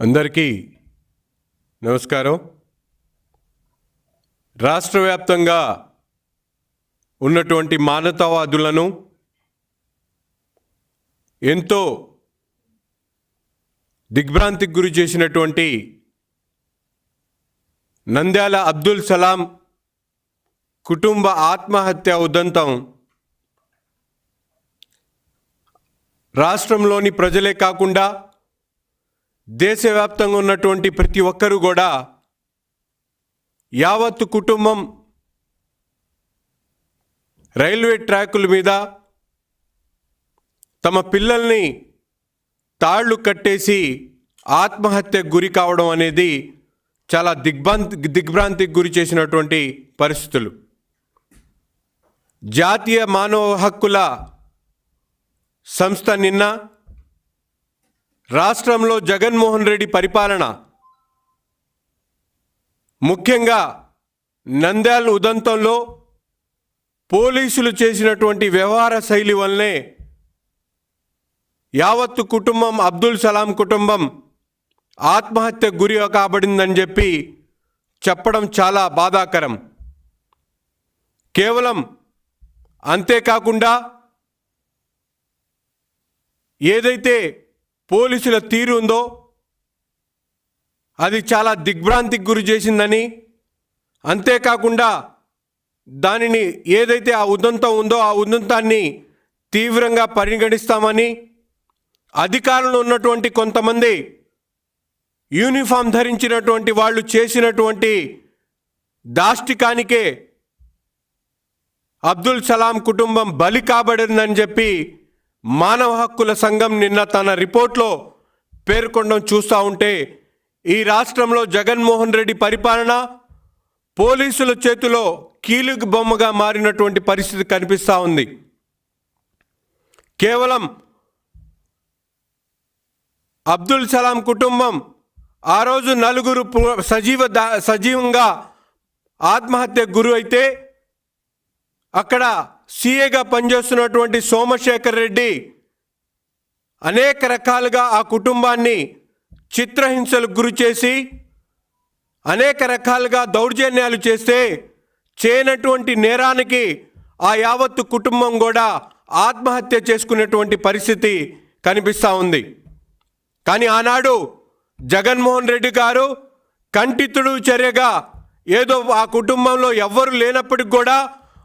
అందరికీ నమస్కారం. రాష్ట్ర వ్యాప్తంగా ఉన్నటువంటి మానవతావాదులను ఎంతో దిగ్భ్రాంతికి గురి చేసినటువంటి నంద్యాల అబ్దుల్ సలాం కుటుంబ ఆత్మహత్య ఉదంతం రాష్ట్రంలోని ప్రజలే కాకుండా దేశవ్యాప్తంగా ఉన్నటువంటి ప్రతి ఒక్కరూ కూడా యావత్తు కుటుంబం రైల్వే ట్రాకుల మీద తమ పిల్లల్ని తాళ్ళు కట్టేసి ఆత్మహత్యకు గురి కావడం అనేది చాలా దిగ్భ్రాంతి దిగ్భ్రాంతికి గురి చేసినటువంటి పరిస్థితులు. జాతీయ మానవ హక్కుల సంస్థ నిన్న రాష్ట్రంలో జగన్మోహన్ రెడ్డి పరిపాలన ముఖ్యంగా నంద్యాల ఉదంతంలో పోలీసులు చేసినటువంటి వ్యవహార శైలి వల్లనే యావత్తు కుటుంబం అబ్దుల్ సలాం కుటుంబం ఆత్మహత్య గురి కాబడిందని చెప్పి చెప్పడం చాలా బాధాకరం. కేవలం అంతేకాకుండా ఏదైతే పోలీసుల తీరు ఉందో అది చాలా దిగ్భ్రాంతికి గురి చేసిందని. అంతేకాకుండా దానిని ఏదైతే ఆ ఉదంతం ఉందో ఆ ఉదంతాన్ని తీవ్రంగా పరిగణిస్తామని అధికారంలో ఉన్నటువంటి కొంతమంది యూనిఫామ్ ధరించినటువంటి వాళ్ళు చేసినటువంటి దాష్టికానికే అబ్దుల్ సలాం కుటుంబం బలి కాబడిందని చెప్పి మానవ హక్కుల సంఘం నిన్న తన రిపోర్ట్లో పేర్కొనడం చూస్తూ ఉంటే ఈ రాష్ట్రంలో జగన్మోహన్ రెడ్డి పరిపాలన పోలీసుల చేతిలో కీలుగు బొమ్మగా మారినటువంటి పరిస్థితి కనిపిస్తూ ఉంది. కేవలం అబ్దుల్ సలాం కుటుంబం ఆ రోజు నలుగురు సజీవ దా- సజీవంగా ఆత్మహత్యకు గురు అయితే అక్కడ సీఏగా పనిచేస్తున్నటువంటి సోమశేఖర్ రెడ్డి అనేక రకాలుగా ఆ కుటుంబాన్ని చిత్రహింసలకు గురి చేసి అనేక రకాలుగా దౌర్జన్యాలు చేస్తే చేయనటువంటి నేరానికి ఆ యావత్తు కుటుంబం కూడా ఆత్మహత్య చేసుకునేటువంటి పరిస్థితి కనిపిస్తూ ఉంది. కానీ ఆనాడు జగన్మోహన్ రెడ్డి గారు కంటితుడు చర్యగా ఏదో ఆ కుటుంబంలో ఎవ్వరు లేనప్పటికి కూడా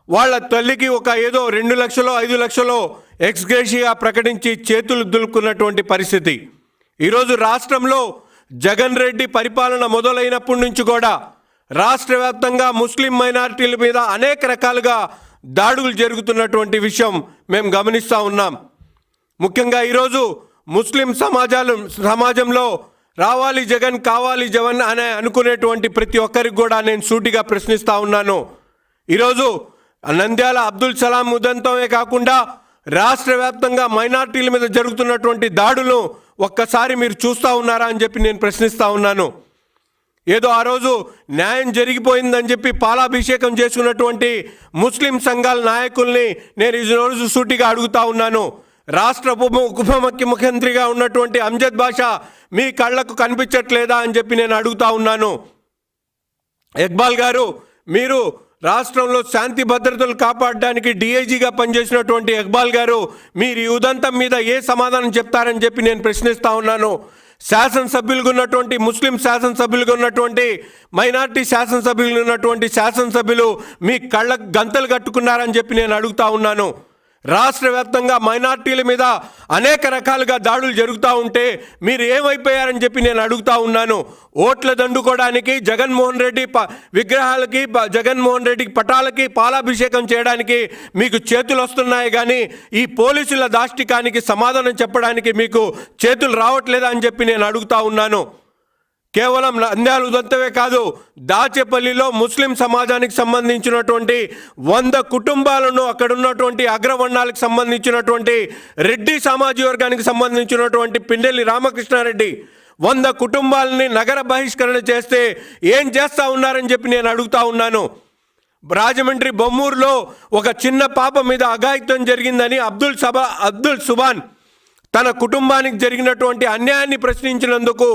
వాళ్ళ తల్లికి ఒక ఏదో రెండు లక్షలో ఐదు లక్షలో ఎక్స్గ్రేషియా ప్రకటించి చేతులు దులుకున్నటువంటి పరిస్థితి. ఈరోజు రాష్ట్రంలో జగన్ రెడ్డి పరిపాలన మొదలైనప్పటి నుంచి కూడా రాష్ట్ర వ్యాప్తంగా ముస్లిం మైనారిటీల మీద అనేక రకాలుగా దాడులు జరుగుతున్నటువంటి విషయం మేము గమనిస్తూ ఉన్నాం. ముఖ్యంగా ఈరోజు ముస్లిం సమాజాలు సమాజంలో రావాలి జగన్ కావాలి జగన్ అనే అనుకునేటువంటి ప్రతి ఒక్కరికి కూడా నేను సూటిగా ప్రశ్నిస్తూ ఉన్నాను. ఈరోజు నంద్యాల అబ్దుల్ సలాం ఉదంతమే కాకుండా రాష్ట్ర వ్యాప్తంగా మైనార్టీల మీద జరుగుతున్నటువంటి దాడులను ఒక్కసారి మీరు చూస్తూ ఉన్నారా అని చెప్పి నేను ప్రశ్నిస్తూ ఉన్నాను. ఏదో ఆ రోజు న్యాయం జరిగిపోయిందని చెప్పి పాలాభిషేకం చేసుకున్నటువంటి ముస్లిం సంఘాల నాయకుల్ని నేను ఈ రోజు సూటిగా అడుగుతా ఉన్నాను. రాష్ట్ర ఉప ఉప ముఖ్యమంత్రిగా ఉన్నటువంటి అంజద్ బాషా మీ కళ్ళకు కనిపించట్లేదా అని చెప్పి నేను అడుగుతా ఉన్నాను. ఇక్బాల్ గారు మీరు రాష్ట్రంలో శాంతి భద్రతలు కాపాడడానికి డీఐజీగా పనిచేసినటువంటి ఇక్బాల్ గారు మీరు ఈ ఉదంతం మీద ఏ సమాధానం చెప్తారని చెప్పి నేను ప్రశ్నిస్తా ఉన్నాను. శాసనసభ్యులుగా ఉన్నటువంటి ముస్లిం శాసనసభ్యులుగా ఉన్నటువంటి మైనార్టీ శాసనసభ్యులు ఉన్నటువంటి శాసనసభ్యులు మీ కళ్ళకు గంతలు కట్టుకున్నారని చెప్పి నేను అడుగుతా ఉన్నాను. రాష్ట్ర వ్యాప్తంగా మైనార్టీల మీద అనేక రకాలుగా దాడులు జరుగుతూ ఉంటే మీరు ఏమైపోయారని చెప్పి నేను అడుగుతా ఉన్నాను. ఓట్ల దండుకోవడానికి జగన్మోహన్ రెడ్డి ప విగ్రహాలకి జగన్మోహన్ రెడ్డికి పటాలకి పాలాభిషేకం చేయడానికి మీకు చేతులు వస్తున్నాయి కానీ ఈ పోలీసుల దాష్టికానికి సమాధానం చెప్పడానికి మీకు చేతులు రావట్లేదా అని చెప్పి నేను అడుగుతా ఉన్నాను. కేవలం నంద్యాల ఉదంతమే కాదు దాచేపల్లిలో ముస్లిం సమాజానికి సంబంధించినటువంటి వంద కుటుంబాలను అక్కడ ఉన్నటువంటి అగ్రవర్ణాలకు సంబంధించినటువంటి రెడ్డి సామాజిక వర్గానికి సంబంధించినటువంటి పిండెల్లి రామకృష్ణారెడ్డి వంద కుటుంబాలని నగర బహిష్కరణ చేస్తే ఏం చేస్తా ఉన్నారని చెప్పి నేను అడుగుతా ఉన్నాను. రాజమండ్రి బొమ్మూరులో ఒక చిన్న పాప మీద అఘాయిత్యం జరిగిందని అబ్దుల్ సబా అబ్దుల్ సుబాన్ తన కుటుంబానికి జరిగినటువంటి అన్యాయాన్ని ప్రశ్నించినందుకు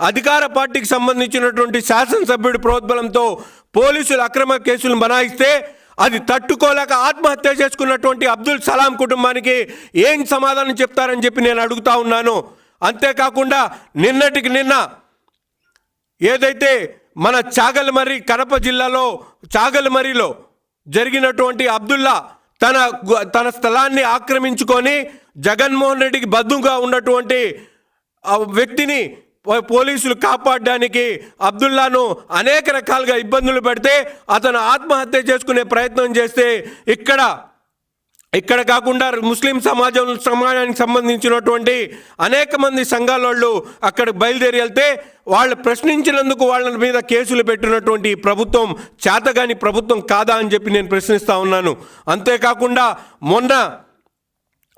అధికార పార్టీకి సంబంధించినటువంటి శాసనసభ్యుడి ప్రోద్బలంతో పోలీసులు అక్రమ కేసులు బనాయిస్తే అది తట్టుకోలేక ఆత్మహత్య చేసుకున్నటువంటి అబ్దుల్ సలాం కుటుంబానికి ఏం సమాధానం చెప్తారని చెప్పి నేను అడుగుతా ఉన్నాను. అంతేకాకుండా నిన్నటికి నిన్న ఏదైతే మన చాగల్మరి కడప జిల్లాలో చాగల్మరిలో జరిగినటువంటి అబ్దుల్లా తన తన స్థలాన్ని ఆక్రమించుకొని జగన్మోహన్ రెడ్డికి బద్దుగా ఉన్నటువంటి ఆ వ్యక్తిని పో- పోలీసులు కాపాడడానికి అబ్దుల్లాను అనేక రకాలుగా ఇబ్బందులు పెడితే అతను ఆత్మహత్య చేసుకునే ప్రయత్నం చేస్తే ఇక్కడ ఇక్కడ కాకుండా ముస్లిం సమాజం సమాజానికి సంబంధించినటువంటి అనేక మంది సంఘాల వాళ్ళు అక్కడ బయలుదేరి వెళ్తే వాళ్ళు ప్రశ్నించినందుకు వాళ్ళ మీద కేసులు పెట్టినటువంటి ప్రభుత్వం చేతగాని ప్రభుత్వం కాదా అని చెప్పి నేను ప్రశ్నిస్తూ ఉన్నాను. అంతేకాకుండా మొన్న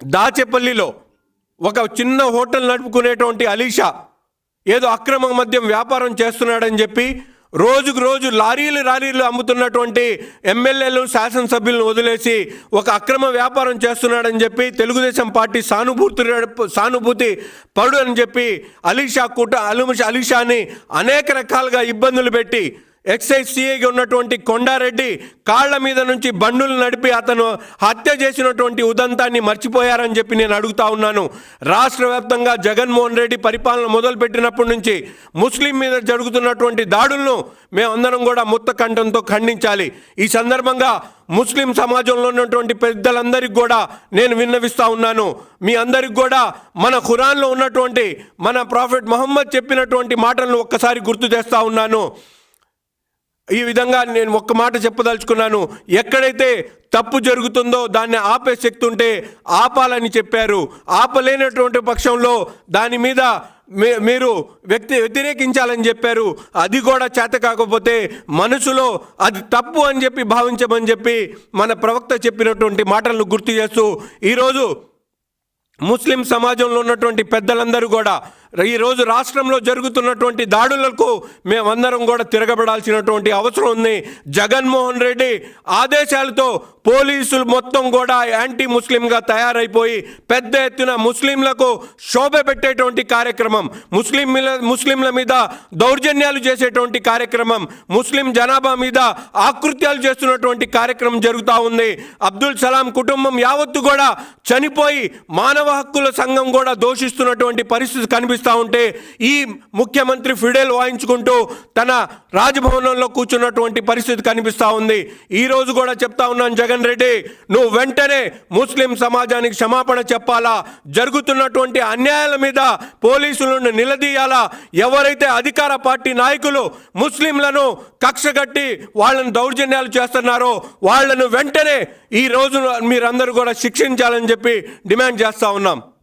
దాచేపల్లిలో ఒక చిన్న హోటల్ నడుపుకునేటువంటి అలీషా ఏదో అక్రమ మద్యం వ్యాపారం చేస్తున్నాడని చెప్పి రోజుకు రోజు లారీలు లారీలు అమ్ముతున్నటువంటి ఎమ్మెల్యేలు శాసనసభ్యులను వదిలేసి ఒక అక్రమ వ్యాపారం చేస్తున్నాడని చెప్పి తెలుగుదేశం పార్టీ సానుభూతి సానుభూతి పడు అని చెప్పి అలీషా కూట అలీషాని అనేక రకాలుగా ఇబ్బందులు పెట్టి ఎక్సైజ్ సిఐగా ఉన్నటువంటి కొండారెడ్డి కాళ్ళ మీద నుంచి బండులు నడిపి అతను హత్య చేసినటువంటి ఉదంతాన్ని మర్చిపోయారని చెప్పి నేను అడుగుతా ఉన్నాను. రాష్ట్ర వ్యాప్తంగా జగన్మోహన్ రెడ్డి పరిపాలన మొదలుపెట్టినప్పటి నుంచి ముస్లిం మీద జరుగుతున్నటువంటి దాడులను మేమందరం కూడా ముత్త కంఠంతో ఖండించాలి. ఈ సందర్భంగా ముస్లిం సమాజంలో ఉన్నటువంటి పెద్దలందరికీ కూడా నేను విన్నవిస్తూ ఉన్నాను. మీ అందరికి కూడా మన ఖురాన్లో ఉన్నటువంటి మన ప్రాఫెట్ మహమ్మద్ చెప్పినటువంటి మాటలను ఒక్కసారి గుర్తు చేస్తా ఉన్నాను. ఈ విధంగా నేను ఒక్క మాట చెప్పదలుచుకున్నాను. ఎక్కడైతే తప్పు జరుగుతుందో దాన్ని ఆపే శక్తి ఉంటే ఆపాలని చెప్పారు. ఆపలేనటువంటి పక్షంలో దాని మీద మీ- మీరు వ్యక్తి వ్యతిరేకించాలని చెప్పారు. అది కూడా చేత కాకపోతే మనసులో అది తప్పు అని చెప్పి భావించమని చెప్పి మన ప్రవక్త చెప్పినటువంటి మాటలను గుర్తు చేస్తూ ఈరోజు ముస్లిం సమాజంలో ఉన్నటువంటి పెద్దలందరూ కూడా ఈరోజు రాష్ట్రంలో జరుగుతున్నటువంటి దాడులకు మేమందరం కూడా తిరగబడాల్సినటువంటి అవసరం ఉంది. జగన్మోహన్ రెడ్డి ఆదేశాలతో పోలీసులు మొత్తం కూడా యాంటీ ముస్లింగా తయారైపోయి పెద్ద ఎత్తున ముస్లింలకు శోభ పెట్టేటువంటి కార్యక్రమం ముస్లిం ముస్లింల మీద దౌర్జన్యాలు చేసేటువంటి కార్యక్రమం ముస్లిం జనాభా మీద ఆకృత్యాలు చేస్తున్నటువంటి కార్యక్రమం జరుగుతూ ఉంది. అబ్దుల్ సలాం కుటుంబం యావత్తు కూడా చనిపోయి మానవ హక్కుల సంఘం కూడా దోషిస్తున్నటువంటి పరిస్థితి కనిపిస్తూ ఉంటే ఈ ముఖ్యమంత్రి ఫిడేల్ వాయించుకుంటూ తన రాజభవనంలో కూర్చున్నటువంటి పరిస్థితి కనిపిస్తూ ఉంది. ఈ రోజు కూడా చెప్తా ఉన్నాను జగన్ రెడ్డి నువ్వు వెంటనే ముస్లిం సమాజానికి క్షమాపణ చెప్పాలా? జరుగుతున్నటువంటి అన్యాయాల మీద పోలీసులను నిలదీయాలా? ఎవరైతే అధికార పార్టీ నాయకులు ముస్లింలను కక్షగట్టి వాళ్ళను దౌర్జన్యాలు చేస్తున్నారో వాళ్ళను వెంటనే ఈ రోజు మీరందరూ కూడా శిక్షించాలని చెప్పి డిమాండ్ చేస్తా ఉన్నాం.